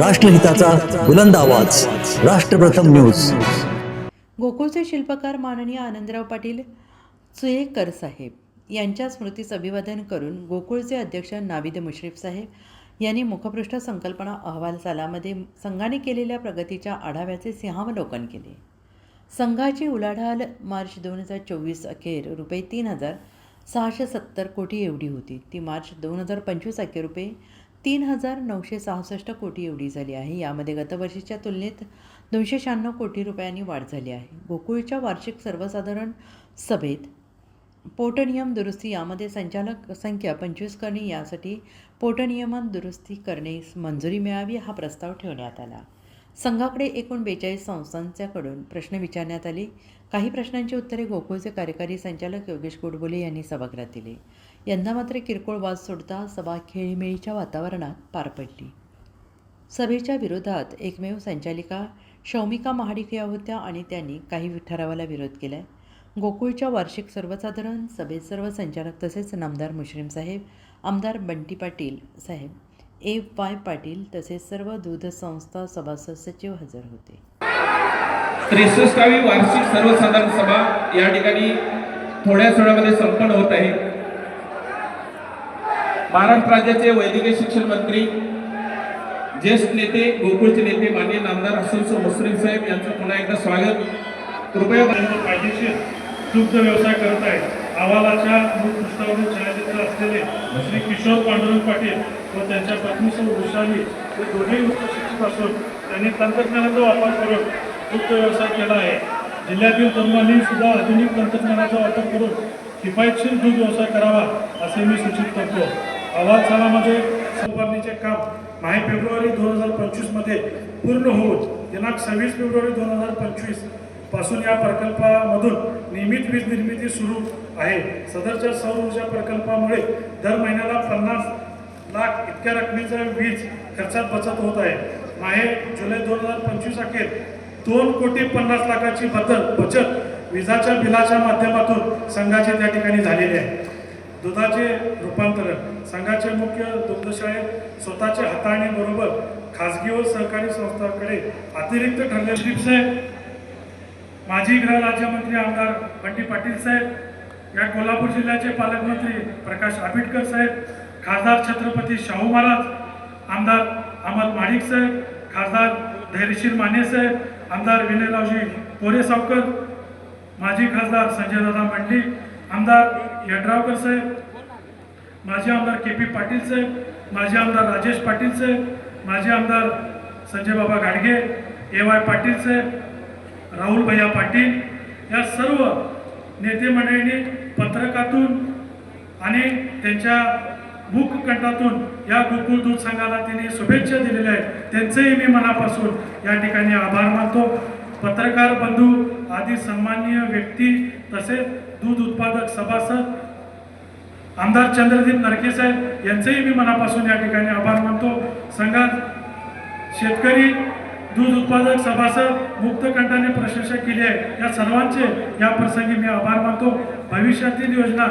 राष्ट्रहिताचा बुलंद आवाज. राष्ट्रप्रथम न्यूज. गोकुळचे शिल्पकार माननीय आनंदराव पाटील चुयेकर साहेब यांच्या स्मृतीस अभिवादन करून गोकुळचे अध्यक्ष नाविद मुश्रीफ साहेब यांनी मुखपृष्ठ संकल्पना अहवाल सालामध्ये संघाने केलेल्या प्रगतीच्या आढाव्याचे सिंहावलोकन केले. संघाची उलाढाल मार्च दोन हजार चोवीस अखेर रुपये तीन हजार सहाशे सत्तर कोटी एवढी होती. ती मार्च दोन हजार पंचवीस अखेर रुपये तीन हजार नऊशे सहासष्ट कोटी एवढी झाली आहे. यामध्ये गतवर्षीच्या तुलनेत दोनशे शहाण्णव कोटी रुपयांनी वाढ झाली आहे. गोकुळच्या वार्षिक सर्वसाधारण सभेत पोटनियम दुरुस्ती यामध्ये संचालक संख्या पंचवीस करणे यासाठी पोटनियमन दुरुस्ती करणे मंजुरी मिळावी हा प्रस्ताव ठेवण्यात आला. संघाकडे एकूण बेचाळीस संस्थांच्याकडून प्रश्न विचारण्यात आले. काही प्रश्नांची उत्तरे गोकुळचे कार्यकारी संचालक योगेश गोडबोले यांनी सभागृहात दिली. यंदा मात्र किरकोळ वाद सोडता सभा खेळीमेळीच्या वातावरणात पार पडली. सभेच्या विरोधात एकमेव संचालिका शौमिका महाडिक या होत्या आणि त्यांनी काही ठरावाला विरोध केला गोकुळच्या वार्षिक सर्वसाधारण सभेत सर्व संचालक तसेच नामदार मुश्रीम साहेब आमदार बंटी पाटील साहेब ए वाय पाटील तसेच सर्व दूध संस्था सभासद सचिव हजर होते. त्रेसष्टावी वार्षिक सर्वसाधारण सभा या ठिकाणी थोड्याच वेळामध्ये संपन्न होत आहे. महाराष्ट्र राज्याचे वैद्यकीय शिक्षण मंत्री ज्येष्ठ नेते गोकुळचे नेते माननीय नामदार हसन मुश्रीफ साहेब यांचं पुन्हा एकदा स्वागत. कृपया त्यांचा फायदेशीर दुग्ध व्यवसाय करत आहे अहवालाच्या मूळ पृष्ठावरून छायाचित्र असलेले श्री किशोर पांडुरंग पाटील व त्यांच्या पत्नी श्री वृषाली हे दोन्ही उच्च शिक्षित असून त्यांनी तंत्रज्ञानाचा वापर करून दुग्ध व्यवसाय केला आहे. जिल्ह्यातील तरुणांनी सुद्धा आधुनिक तंत्रज्ञानाचा वापर करून किफायतशीर दूध व्यवसाय करावा असे मी सूचित करतो. अहवाल सालामध्ये संभारणीचे काम माहे फेब्रुवारी दोन हजार पंचवीसमध्ये पूर्ण होऊन दिनांक सव्वीस फेब्रुवारी दोन हजार पंचवीस पासून या प्रकल्पामधून नियमित वीज निर्मिती सुरू आहे. सदरच्या सौर ऊर्जा प्रकल्पामुळे दर महिन्याला पन्नास लाख इतक्या रकमेचा वीज खर्चात बचत होत आहे. माहे जुलै दोन हजार पंचवीस अखेर दोन कोटी पन्नास लाखाची बदल बचत विजाच्या बिलाच्या माध्यमातून संघाचे त्या ठिकाणी झालेले आहे. दुधाचे रूपांतरण संघाचे मुख्य दुग्धशाळेत स्वतःच्या हाताळणीबरोबर खाजगी व सहकारी संस्थांकडे अतिरिक्त ठरले श्रीप माजी गृह राज्यमंत्री आमदार बंटी पाटील साहेब या कोल्हापूर जिल्ह्याचे पालकमंत्री प्रकाश आंबेडकर साहेब खासदार छत्रपती शाहू महाराज आमदार अमल माडिक साहेब खासदार धैर्यशील माने साहेब आमदार विनयरावजी पोरे सावकर माजी खासदार संजयदादा मंडली आमदार यड्रावकर साहेब माजी आमदार के पी पाटील साहेब माजी आमदार राजेश पाटील साहेब माजी आमदार संजय बाबा गाडगे ए वाय पाटील साहेब राहुल भैया पाटील या सर्व नेते मंडळींनी पत्रकातून आणि त्यांच्या मुखकंठातून या गोकुळ दूध संघाला त्यांनी शुभेच्छा दिलेल्या आहेत. त्यांचेही मी मनापासून या ठिकाणी आभार मानतो. पत्रकार बंधू आदी सन्माननीय व्यक्ती तसेच दूध उत्पादक सभासद आमदार चंद्रदीप नरके साहेब यांचेही मी मनापासून या ठिकाणी आभार मानतो. संघात शेतकरी दूध उत्पादक सभासद मुक्तकंठाने प्रशंसा केली आहे. या सर्वांचे या प्रसंगी मी आभार मानतो. भविष्यातील योजना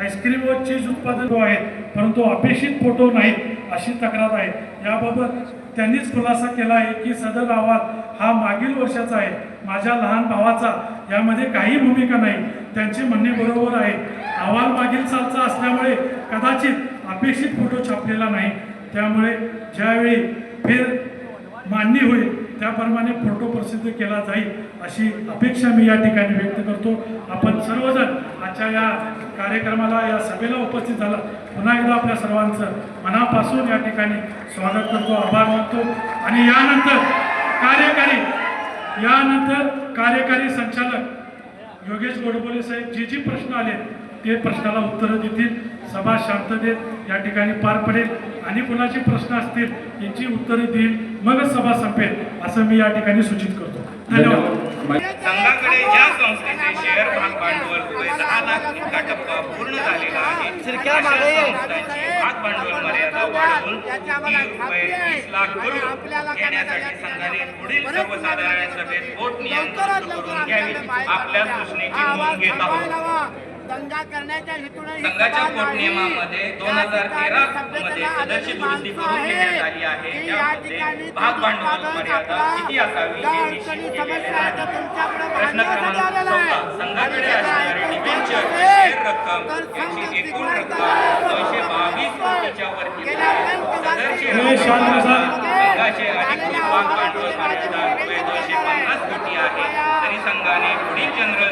आईस्क्रीम व चीज उत्पादक आहेत परंतु अपेक्षित फोटो नाहीत अशी तक्रार आहे. याबाबत त्यांनीच खुलासा केला आहे की सदर अहवाल हा मागील वर्षाचा आहे माझ्या लहान भावाचा. यामध्ये काही भूमिका नाही. त्यांचे म्हणणे बरोबर आहे. अहवाल मागील सालचा असल्यामुळे कदाचित अपेक्षित फोटो छापलेला नाही. त्यामुळे ज्यावेळी फेर मान्य होईल त्याप्रमाणे फोटो प्रसिद्ध केला जाईल अशी अपेक्षा मी या ठिकाणी व्यक्त करतो. आपण सर्वजण आजच्या या कार्यक्रमाला या सभेला उपस्थित झाला. पुन्हा एकदा आपल्या सर्वांचं मनापासून या ठिकाणी स्वागत करतो आभार मानतो. आणि यानंतर कार्यकारी यानंतर कार्यकारी संचालक योगेश गोडबोले साहेब जे जे प्रश्न आले ते प्रश्नाला उत्तरं देतील. सभा शांततेत या ठिकाणी पार पडेल. आणि कुणाचे प्रश्न असतील यांची उत्तरे देईल. मगच सभा संपेल असं मी या ठिकाणी सूचित करतो. धन्यवाद. संघाकडे ज्या संस्थेचे शेअर भाग भांडवल रुपये दहा लाख इतका टप्पा पूर्ण झालेला आहे अशा संस्थांची भाग भांडवल मर्यादा वाढवून ती रुपये वीस लाख करून घेण्यासाठी संघाने पुढील सर्वसाधारण सभेत पोट नियम दुरुस्त करून घ्यावी. आपल्या सूचनेची नोंद घेत आहोत. दंगा करण्याच्या हेतूने संघाच्या पोट नियमामध्ये दोन हजार तेरा मध्ये सदरची दुरुस्ती करून घेण्यात आली आहे त्यामध्ये भाग भांडवल मर्यादा किती असावी हे निश्चित केलेले आहे प्रश्न क्रमांक संघाकडे असणारी डिबेंचर शेअर रक्कम याची एकूण रक्कम दोनशे बावीस कोटीच्या वरती. सदरची हे. संघाचे अधिकृत भाग भांडवल मर्यादा रुपये दोनशे पन्नास कोटी आहे. तरी संघाने पुढील जनरल